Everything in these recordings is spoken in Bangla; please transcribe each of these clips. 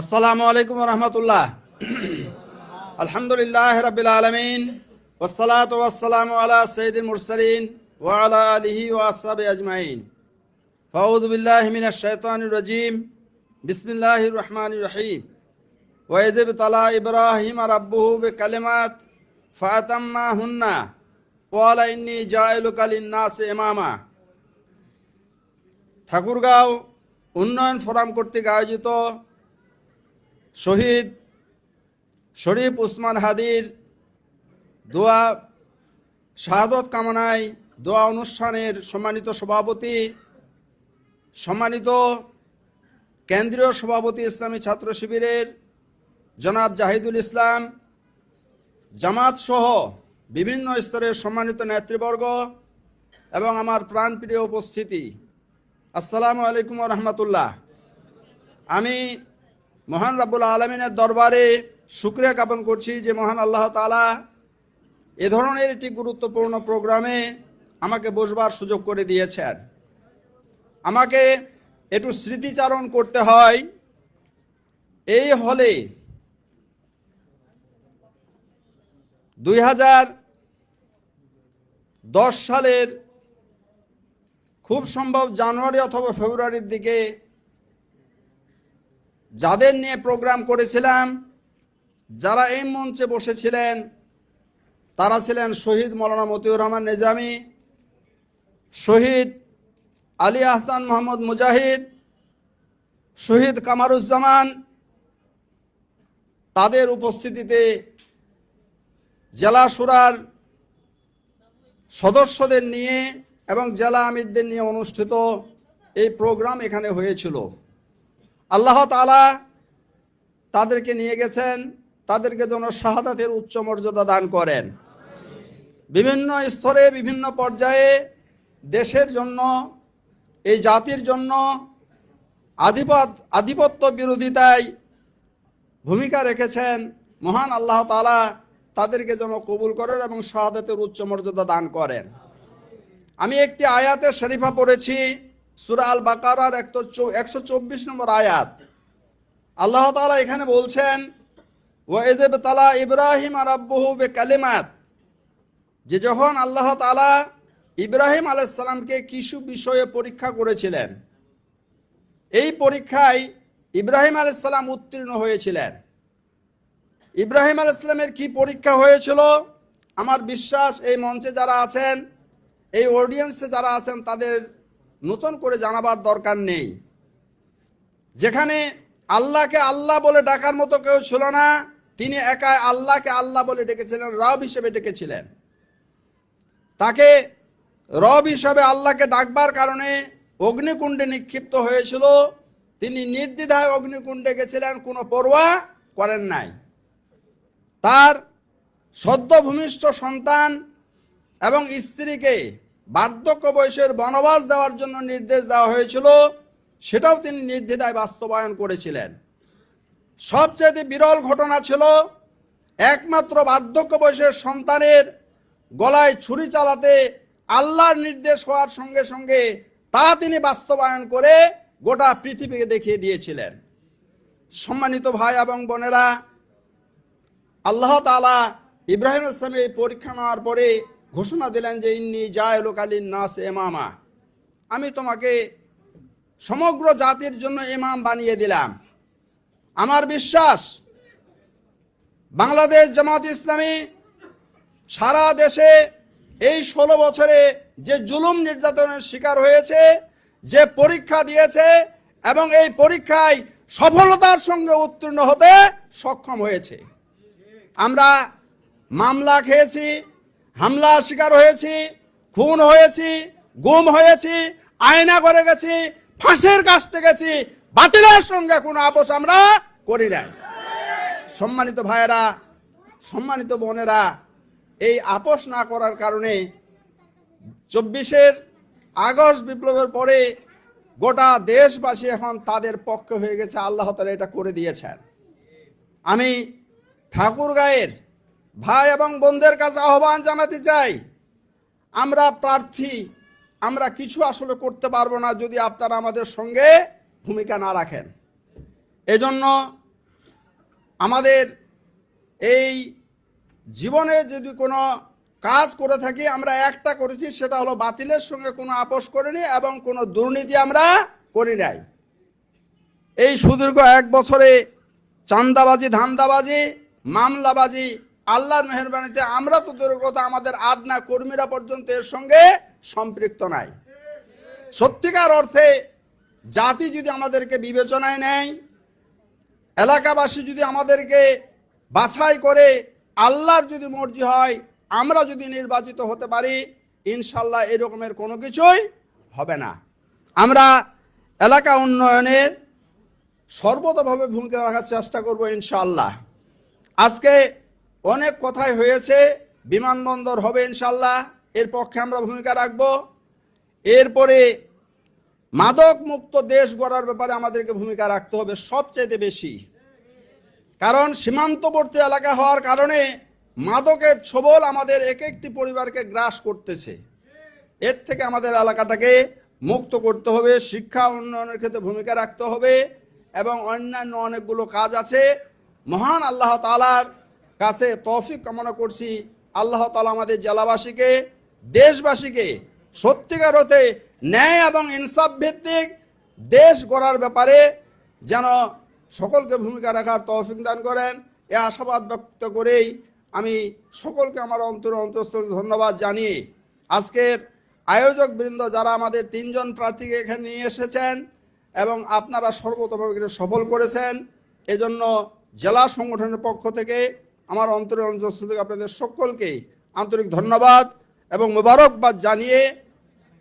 আসসালামু আলাইকুম রহমতুল্লাহ। আলহামদুলিল্লাহ রবিল আলমিন ওসালাত ওয়াসালাম আলা সঈদুল মুরসালিন ওয়ালা আলিহি ওয়াসাব আজমাইন। ফাউদ বিল্লাহ মিন রজিম বিসমিল্লাহ রহমান রহিম। ওয়েদিব তালা ইব্রাহিম রাব্বুহু বে কালিমাত ফাতাম্মা হুন্না ওয়ালা ইন্নি জায়লু কালিন নাস ইমামা। ঠাকুরগাঁও উন্নয়ন ফোরাম কর্তৃক আয়োজিত শহীদ শরীফ উসমান হাদির দোয়া, শাহাদত কামনায় দোয়া অনুষ্ঠানের সম্মানিত সভাপতি, সম্মানিত কেন্দ্রীয় সভাপতি ইসলামী ছাত্র শিবিরের জনাব জাহিদুল ইসলাম, জামাত সহ বিভিন্ন স্তরের সম্মানিত নেতৃবর্গ এবং আমার প্রাণপ্রিয় উপস্থিতি। আসসালামু আলাইকুম রহমতুল্লাহ। আমি মহান রাব্বুল আলমিনের দরবারে শুক্রিয়া জ্ঞাপন করছি যে মহান আল্লাহ তালা এ ধরনের একটি গুরুত্বপূর্ণ প্রোগ্রামে আমাকে বসবার সুযোগ করে দিয়েছেন। আমাকে একটু স্মৃতিচারণ করতে হয়। এই হলে দুই হাজার দশ সালের খুব সম্ভব জানুয়ারি অথবা ফেব্রুয়ারির দিকে যাদের নিয়ে প্রোগ্রাম করেছিলাম, যারা এই মঞ্চে বসেছিলেন, তারা ছিলেন শহীদ মৌলানা মতিউর রহমান নিজামি, শহীদ আলী আহসান মোহাম্মদ মুজাহিদ, শহীদ কামারুজ্জামান, তাদের উপস্থিতিতে জেলা সুরার সদস্যদের নিয়ে এবং জেলা আমিরদের নিয়ে অনুষ্ঠিত এই প্রোগ্রাম এখানে হয়েছিল। আল্লাহ তালা তাদেরকে নিয়ে গেছেন, তাদেরকে যেন শাহাদাতের উচ্চ মর্যাদা দান করেন। বিভিন্ন স্তরে, বিভিন্ন পর্যায়ে দেশের জন্য, এই জাতির জন্য আধিপত, আধিপত্য বিরোধিতায় ভূমিকা রেখেছেন। মহান আল্লাহ তালা তাদেরকে যেন কবুল করেন এবং শাহাদাতের উচ্চ মর্যাদা দান করেন। আমি একটি আয়াতের শরীফা পড়েছি। সুরা আল বাকারার একশো চব্বিশ নম্বর আয়াত। আল্লাহ তালা এখানে বলছেন ওয়েদেব তালা ইব্রাহিম আর আব্বহু বে কালিমাত যে যখন আল্লাহ তালা ইব্রাহিম আলাইসাল্লামকে কিছু বিষয়ে পরীক্ষা করেছিলেন, এই পরীক্ষায় ইব্রাহিম আলাইসাল্লাম উত্তীর্ণ হয়েছিলেন। ইব্রাহিম আলাইসাল্লামের কি পরীক্ষা হয়েছিল? আমার বিশ্বাস এই মঞ্চে যারা আছেন, এই অডিয়েন্সে যারা আছেন, তাদের নতুন করে জানাবার দরকার নেই। যেখানে আল্লাহকে আল্লাহ বলে ডাকার মতো কেউ ছিল না, তিনি একাই আল্লাহকে আল্লাহ বলে ডেকেছিলেন, রব হিসেবে ডেকেছিলেন। তাকে রব হিসাবে আল্লাহকে ডাকবার কারণে অগ্নিকুণ্ডে নিক্ষিপ্ত হয়েছিল। তিনি নির্দ্বিধায় অগ্নিকুণ্ডে গেছিলেন, কোনো পরোয়া করেন নাই। তার সদ্য ভূমিষ্ঠ সন্তান এবং স্ত্রীকে বার্ধক্য বয়সের বনবাস দেওয়ার জন্য নির্দেশ দেওয়া হয়েছিল, সেটাও তিনি নির্দ্বিধায় বাস্তবায়ন করেছিলেন। সবচেয়ে বিরল ঘটনা ছিল, একমাত্র বার্ধক্য বয়সের সন্তানের গলায় ছুরি চালাতে আল্লাহর নির্দেশ হওয়ার সঙ্গে সঙ্গে তা তিনি বাস্তবায়ন করে গোটা পৃথিবীকে দেখিয়ে দিয়েছিলেন। সম্মানিত ভাই এবং বোনেরা, আল্লাহ তালা ইব্রাহিম ইসলামের পরীক্ষা নেওয়ার পরে ঘোষণা দিলেন যে ইন্নি জায়লোকালীন নাস এমামা। আমি তোমাকে সমগ্র জাতির জন্য ইমাম বানিয়ে দিলাম। আমার বিশ্বাস, বাংলাদেশ জামাত ইসলামী সারা দেশে এই ষোলো বছরে যে জুলুম নির্যাতনের শিকার হয়েছে, যে পরীক্ষা দিয়েছে এবং এই পরীক্ষায় সফলতার সঙ্গে উত্তীর্ণ হতে সক্ষম হয়েছে। আমরা মামলা খেয়েছি হামলার শিকার হয়েছি, খুন হয়েছি, গুম হয়েছি, আয়না করে গেছি, ফাঁসের কাছতে গেছি, বাতিলের সঙ্গে কোনো আপোষ আমরা করি নাই। সম্মানিত ভাইয়েরা, সম্মানিত বোনেরা, এই আপোষ না করার কারণে চব্বিশের আগস্ট বিপ্লবের পরে গোটা দেশবাসী এখন তাদের পক্ষে হয়ে গেছে, আল্লাহ তালা এটা করে দিয়েছেন। আমি ঠাকুর ঠাকুরগাঁয়ের ভাই এবং বোনদের কাছে আহ্বান জানাতে চাই। আমরা প্রার্থী, আমরা কিছু আসলে করতে পারব না যদি আপনারা আমাদের সঙ্গে ভূমিকা না রাখেন। এজন্য আমাদের এই জীবনে যদি কোনো কাজ করে থাকি, আমরা একটা করেছি, সেটা হলো বাতিলের সঙ্গে কোনো আপোষ করিনি এবং কোনো দুর্নীতি আমরা করি নাই। এই সুদীর্ঘ এক বছরে চান্দাবাজি, ধান্দাবাজি, মামলাবাজি আল্লাহর মেহরবানিতে আমরা তো দূরের কথা, আমাদের আদনা কর্মীরা পর্যন্ত এর সঙ্গে সম্পৃক্ত নাই। সত্যিকার অর্থে জাতি যদি আমাদেরকে বিবেচনায় নেয়, এলাকাবাসী যদি আমাদেরকে বাছাই করে, আল্লাহর যদি মর্জি হয়, আমরা যদি নির্বাচিত হতে পারি, ইনশাল্লাহ এরকমের কোনো কিছুই হবে না। আমরা এলাকা উন্নয়নের সর্বতভাবে ভূমিকা রাখার চেষ্টা করব ইনশাল্লাহ। আজকে অনেক কথাই হয়েছে, বিমানবন্দর হবে ইনশাল্লাহ, এর পক্ষে আমরা ভূমিকা রাখব। এরপরে মাদক মুক্ত দেশ গড়ার ব্যাপারে আমাদেরকে ভূমিকা রাখতে হবে সবচেয়ে বেশি। কারণ সীমান্তবর্তী এলাকা হওয়ার কারণে মাদকের ছবল আমাদের এক একটি পরিবারকে গ্রাস করতেছে। এর থেকে আমাদের এলাকাটাকে মুক্ত করতে হবে, শিক্ষা উন্নয়নের ক্ষেত্রে ভূমিকা রাখতে হবে এবং অন্যান্য অনেকগুলো কাজ আছে। মহান আল্লাহ তালার কাছে তৌফিক কামনা করছি। আল্লাহ তালা আমাদের জেলাবাসীকে, দেশবাসীকে সত্যিকার হতে ন্যায় এবং ইনসাফ ভিত্তিক দেশ গড়ার ব্যাপারে যেন সকলকে ভূমিকা রাখার তৌফিক দান করেন। এ আশাবাদ ব্যক্ত করেই আমি সকলকে আমার অন্তর অন্তঃস্থল ধন্যবাদ জানিয়ে আজকের আয়োজক বৃন্দ যারা আমাদের তিনজন প্রার্থীকে এখানে নিয়ে এসেছেন এবং আপনারা সর্বতভাবে সফল করেছেন, এজন্য জেলা সংগঠনের পক্ষ থেকে আমার অন্তরের অন্তঃস্থল থেকে আপনাদের সকলকে আন্তরিক ধন্যবাদ এবং মোবারকবাদ জানিয়ে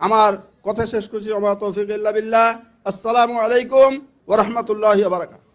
আমার কথা শেষ করছি। আমার তৌফিক বিল্লাহ। আসসালামু আলাইকুম ওরহমতুল্লাহ বারাকাত